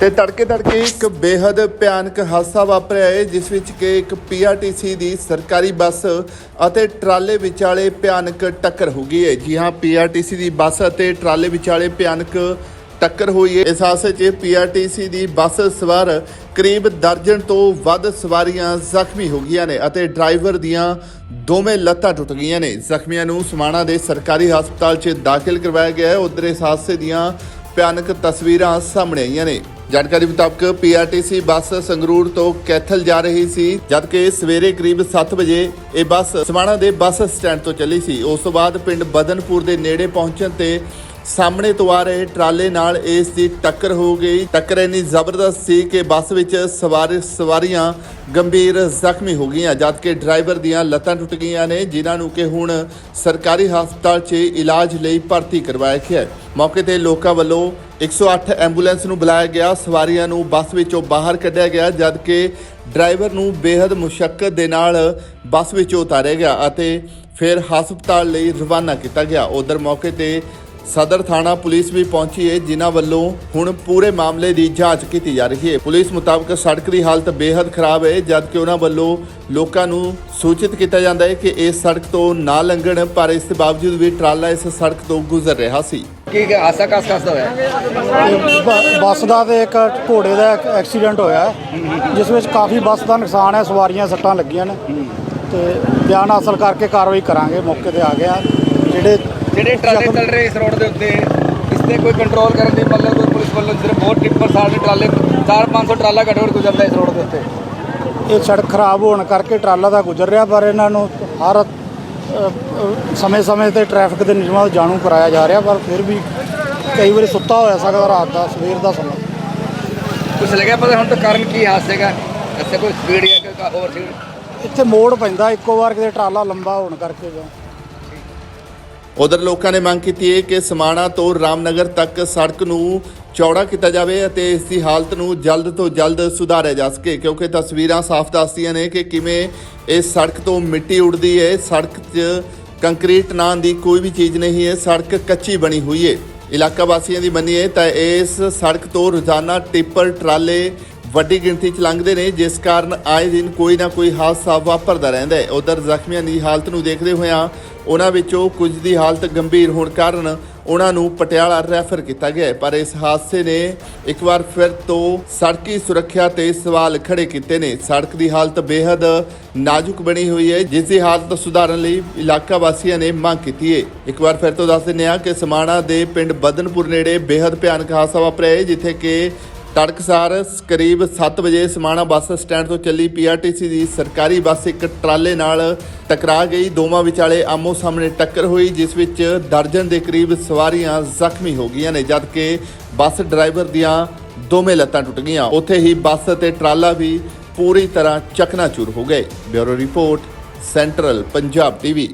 ਤੇ ਤੜਕੇ ਤੜਕੇ ਇੱਕ ਬੇहद ਭਿਆਨਕ ਹਾਦਸਾ ਵਾਪਰਿਆ ਹੈ, ਜਿਸ ਵਿੱਚ ਕਿ ਇੱਕ ਪੀਆਰਟੀਸੀ ਦੀ ਸਰਕਾਰੀ ਬੱਸ ਅਤੇ ਟਰਾਲੇ ਵਿਚਾਲੇ ਭਿਆਨਕ ਟੱਕਰ ਹੋ ਗਈ ਹੈ। ਜੀ ਹਾਂ ਪੀਆਰਟੀਸੀ ਦੀ ਬੱਸ ਅਤੇ ਟਰਾਲੇ ਵਿਚਾਲੇ ਭਿਆਨਕ ਟੱਕਰ ਹੋਈ ਹੈ। ਇਸ ਹਾਦਸੇ 'ਚ ਪੀਆਰਟੀਸੀ ਦੀ ਬੱਸ ਸਵਾਰ ਕਰੀਬ ਦਰਜਨ ਤੋਂ ਵੱਧ ਸਵਾਰੀਆਂ ਜ਼ਖਮੀ ਹੋ ਗਈਆਂ ਨੇ ਅਤੇ ਡਰਾਈਵਰ ਦੀਆਂ ਦੋਵੇਂ ਲੱਤਾਂ ਟੁੱਟ ਗਈਆਂ ਨੇ। ਜ਼ਖਮੀਆਂ ਨੂੰ ਸਮਾਣਾ ਦੇ ਸਰਕਾਰੀ ਹਸਪਤਾਲ 'ਚ ਦਾਖਲ ਕਰਵਾਇਆ ਗਿਆ ਹੈ। ਉਧਰ ਇਸ ਹਾਦਸੇ ਦੀਆਂ ਭਿਆਨਕ ਤਸਵੀਰਾਂ ਸਾਹਮਣੇ ਆਈਆਂ ਨੇ। ਜਾਣਕਾਰੀ ਮੁਤਾਬਕ ਪੀਆਰਟੀਸੀ ਬੱਸ ਸੰਗਰੂਰ ਤੋਂ ਕੈਥਲ ਜਾ ਰਹੀ ਸੀ, ਜਦਕਿ ਸਵੇਰੇ ਕਰੀਬ 7 ਵਜੇ ਇਹ ਬੱਸ ਸਮਾਣਾ ਦੇ ਬੱਸ ਸਟੈਂਡ ਤੋਂ ਚੱਲੀ ਸੀ। ਉਸ ਤੋਂ ਬਾਅਦ ਪਿੰਡ ਬਦਨਪੁਰ ਦੇ ਨੇੜੇ ਪਹੁੰਚਣ ਤੇ ਸਾਹਮਣੇ ਤੋਂ ਆ ਰਹੇ ਟਰਾਲੇ ਨਾਲ ਇਸ ਦੀ ਟੱਕਰ ਹੋ ਗਈ। ਟੱਕਰ ਇੰਨੀ ਜ਼ਬਰਦਸਤ ਸੀ ਕਿ ਬੱਸ ਵਿੱਚ ਸਵਾਰ ਸਵਾਰੀਆਂ ਗੰਭੀਰ ਜ਼ਖਮੀ ਹੋ ਗਈਆਂ ਜਦਕਿ ਡਰਾਈਵਰ ਦੀਆਂ ਲੱਤਾਂ ਟੁੱਟ ਗਈਆਂ ਨੇ, ਜਿਨ੍ਹਾਂ ਨੂੰ ਕਿ ਹੁਣ ਸਰਕਾਰੀ ਹਸਪਤਾਲ 'ਚ ਇਲਾਜ ਲਈ ਭਰਤੀ ਕਰਵਾਇਆ ਗਿਆ ਹੈ। ਮੌਕੇ ਤੇ ਲੋਕਾਂ ਵੱਲੋਂ 108 ਐਂਬੂਲੈਂਸ ਨੂੰ ਬੁਲਾਇਆ ਗਿਆ, ਸਵਾਰੀਆਂ ਨੂੰ ਬੱਸ ਵਿੱਚੋਂ ਬਾਹਰ ਕੱਢਿਆ ਗਿਆ ਜਦਕਿ ਡਰਾਈਵਰ ਨੂੰ ਬੇहद ਮੁਸ਼ਕਲ ਦੇ ਨਾਲ ਬੱਸ ਵਿੱਚੋਂ ਉਤਾਰਿਆ ਗਿਆ ਅਤੇ ਫਿਰ ਹਸਪਤਾਲ ਲਈ ਰਵਾਨਾ ਕੀਤਾ ਗਿਆ। ਉਧਰ ਮੌਕੇ ਤੇ ਸਦਰ ਥਾਣਾ ਪੁਲਿਸ ਵੀ ਪਹੁੰਚੀ ਹੈ ਜਿਨ੍ਹਾਂ ਵੱਲੋਂ ਹੁਣ ਪੂਰੇ ਮਾਮਲੇ ਦੀ ਜਾਂਚ ਕੀਤੀ ਜਾ ਰਹੀ ਹੈ ਪੁਲਿਸ ਮੁਤਾਬਕ ਸੜਕ ਦੀ ਹਾਲਤ ਬੇहद ਖਰਾਬ ਹੈ ਜਦਕਿ ਉਹਨਾਂ ਵੱਲੋਂ ਲੋਕਾਂ ਨੂੰ ਸੂਚਿਤ ਕੀਤਾ ਜਾਂਦਾ ਹੈ ਕਿ ਇਸ ਸੜਕ ਤੋਂ ਨਾ ਲੰਘਣ ਪਰ ਇਸ ਦੇ ਬਾਵਜੂਦ ਵੀ ਟਰਾਲਾ ਇਸ ਸੜਕ ਤੋਂ ਗੁਜ਼ਰ ਰਿਹਾ ਸੀ। ਕੀ ਹਾਸਾ ਕਸ ਕਸ ਦਾ ਹੋਇਆ? ਬੱਸ ਦਾ ਤੇ ਇੱਕ ਘੋੜੇ ਦਾ ਐਕਸੀਡੈਂਟ ਹੋਇਆ ਹੈ, ਜਿਸ ਵਿੱਚ ਕਾਫੀ ਬੱਸ ਦਾ ਨੁਕਸਾਨ ਹੈ ਸਵਾਰੀਆਂ ਸੱਟਾਂ ਲੱਗੀਆਂ ਨੇ। ਤੇ ਬਿਆਨ ਹਾਸਲ ਕਰਕੇ ਕਾਰਵਾਈ ਕਰਾਂਗੇ ਮੌਕੇ ਤੇ ਆ ਗਿਆ। ਜਿਹੜੇ ਜਿਹੜੇ ਟਰਾਲੇ ਚੱਲ ਰਹੇ ਇਸ ਰੋਡ ਦੇ ਉੱਤੇ ਇਸ ਤੇ ਕੋਈ ਕੰਟਰੋਲ ਕਰਨ ਦੀ ਮਤਲਬ ਕੋਈ ਪੁਲਿਸ ਵੱਲੋਂ ਸਿਰਫ ਬਹੁਤ ਟਿੱਪਰ ਸਾਰੇ ਟਰਾਲੇ 4-500 ਟਰਾਲਾ ਘੱਟੋ ਘੱਟ ਗੁਜ਼ਰਦਾ ਇਸ ਰੋਡ ਦੇ ਉੱਤੇ। ਇਹ ਸੜਕ ਖਰਾਬ ਹੋਣ ਕਰਕੇ ਟਰਾਲਾ ਦਾ ਗੁਜ਼ਰ ਰਿਹਾ ਪਰ ਇਹਨਾਂ ਨੂੰ ਹਰ ਸਮੇਂ-ਸਮੇਂ ਤੇ ਟ੍ਰੈਫਿਕ ਦੇ ਨਿਯਮਾਂ ਦਾ ਜਾਣੂ ਕਰਾਇਆ ਜਾ ਰਿਹਾ ਪਰ ਫਿਰ ਵੀ ਕਈ ਵਾਰੀ ਸੁੱਤਾ ਹੋਇਆ ਸਕਦਾ ਰਾਤ ਦਾ ਸਵੇਰ ਦਾ ਸਮਾਂ। ਕੁਛ ਲੱਗਿਆ ਪਤਾ ਹੁਣ ਤਾਂ ਕਾਰਨ ਕੀ ਦਾ? ਐਸੇ ਕੋਈ ਸਪੀਡ ਜਾਂ ਕੋਈ ਸੀ? ਇੱਥੇ ਮੋੜ ਪੈਂਦਾ ਇੱਕੋ ਵਾਰ ਕਿਤੇ ਟਰਾਲਾ ਲੰਬਾ ਹੋਣ ਕਰਕੇ ਜਾਂ ਉਧਰ ਲੋਕਾਂ ਨੇ ਮੰਗ ਕੀਤੀ ਹੈ ਕਿ ਸਮਾਣਾ ਤੋਂ ਰਾਮਨਗਰ ਤੱਕ ਸੜਕ ਨੂੰ ਚੌੜਾ ਕੀਤਾ ਜਾਵੇ ਅਤੇ ਇਸ ਦੀ ਹਾਲਤ ਨੂੰ ਜਲਦ ਤੋਂ ਜਲਦ ਸੁਧਾਰਿਆ ਜਾ ਸਕੇ, ਕਿਉਂਕਿ ਤਸਵੀਰਾਂ ਸਾਫ਼ ਦੱਸਦੀਆਂ ਨੇ ਕਿ ਕਿਵੇਂ ਇਸ ਸੜਕ ਤੋਂ ਮਿੱਟੀ ਉੱਡਦੀ ਹੈ। ਸੜਕ 'ਚ ਕੰਕਰੀਟ ਨਾਂ ਦੀ ਕੋਈ ਵੀ ਚੀਜ਼ ਨਹੀਂ ਹੈ। ਸੜਕ ਕੱਚੀ ਬਣੀ ਹੋਈ ਹੈ। ਇਲਾਕਾ ਵਾਸੀਆਂ ਦੀ ਮੰਨੀਏ ਤਾਂ ਇਸ ਸੜਕ ਤੋਂ ਰੋਜ਼ਾਨਾ ਟਿੱਪਰ, ਟਰਾਲੇ ਵੱਡੀ ਗਿਣਤੀ 'ਚ ਲੰਘਦੇ ਨੇ, ਜਿਸ ਕਾਰਨ ਆਏ ਦਿਨ ਕੋਈ ਨਾ ਕੋਈ ਹਾਦਸਾ ਵਾਪਰਦਾ ਰਹਿੰਦਾ ਹੈ। ਉਧਰ ਜ਼ਖਮੀਆਂ ਦੀ ਹਾਲਤ ਨੂੰ ਦੇਖਦੇ ਹੋਇਆਂ ਉਹਨਾਂ ਵਿੱਚੋਂ ਕੁਝ ਦੀ ਹਾਲਤ ਗੰਭੀਰ ਹੋਣ ਕਾਰਨ ਉਹਨਾਂ ਨੂੰ ਪਟਿਆਲਾ ਰੈਫਰ ਕੀਤਾ ਗਿਆ ਪਰ ਇਸ ਹਾਦਸੇ ਨੇ ਇੱਕ ਵਾਰ ਫਿਰ ਤੋਂ ਸੜਕੀ ਸੁਰੱਖਿਆ ਤੇ ਸਵਾਲ ਖੜੇ ਕੀਤੇ ਨੇ। ਸੜਕ ਦੀ ਹਾਲਤ ਬੇहद ਨਾਜ਼ੁਕ ਬਣੀ ਹੋਈ ਹੈ, ਜਿਸ ਦੀ ਹਾਲਤ ਸੁਧਾਰਨ ਲਈ ਇਲਾਕਾ ਵਾਸੀਆਂ ਨੇ ਮੰਗ ਕੀਤੀ ਹੈ। ਇੱਕ ਵਾਰ ਫਿਰ ਤੋਂ ਦੱਸ ਦਿੰਦੇ ਹਾਂ ਕਿ ਸਮਾਣਾ ਦੇ ਪਿੰਡ ਬਦਨਪੁਰ ਨੇੜੇ ਬੇहद ਭਿਆਨਕ ਹਾਦਸਾ ਵਾਪਰਿਆ ਹੈ, ਜਿੱਥੇ ਕਿ ਤੜਕਸਾਰ ਕਰੀਬ 7 ਵਜੇ ਸਮਾਣਾ ਬੱਸ ਸਟੈਂਡ ਤੋਂ ਚੱਲੀ ਪੀਆਰਟੀਸੀ ਦੀ ਸਰਕਾਰੀ ਬੱਸ ਇੱਕ ਟਰਾਲੇ ਨਾਲ ਟਕਰਾ ਗਈ। ਦੋਵਾਂ ਵਿਚਾਲੇ ਆਮੋ ਸਾਹਮਣੇ ਟੱਕਰ ਹੋਈ, ਜਿਸ ਵਿੱਚ ਦਰਜਨ ਦੇ ਕਰੀਬ ਸਵਾਰੀਆਂ ਜ਼ਖਮੀ ਹੋ ਗਈਆਂ ਨੇ ਜਦਕਿ ਬੱਸ ਡਰਾਈਵਰ ਦੀਆਂ ਦੋਵੇਂ ਲੱਤਾਂ ਟੁੱਟ ਗਈਆਂ। ਉੱਥੇ ਹੀ ਬੱਸ ਅਤੇ ਟਰਾਲਾ ਵੀ ਪੂਰੀ ਤਰ੍ਹਾਂ ਚਕਨਾਚੂਰ ਹੋ ਗਏ। Bureau report, central Punjab TV.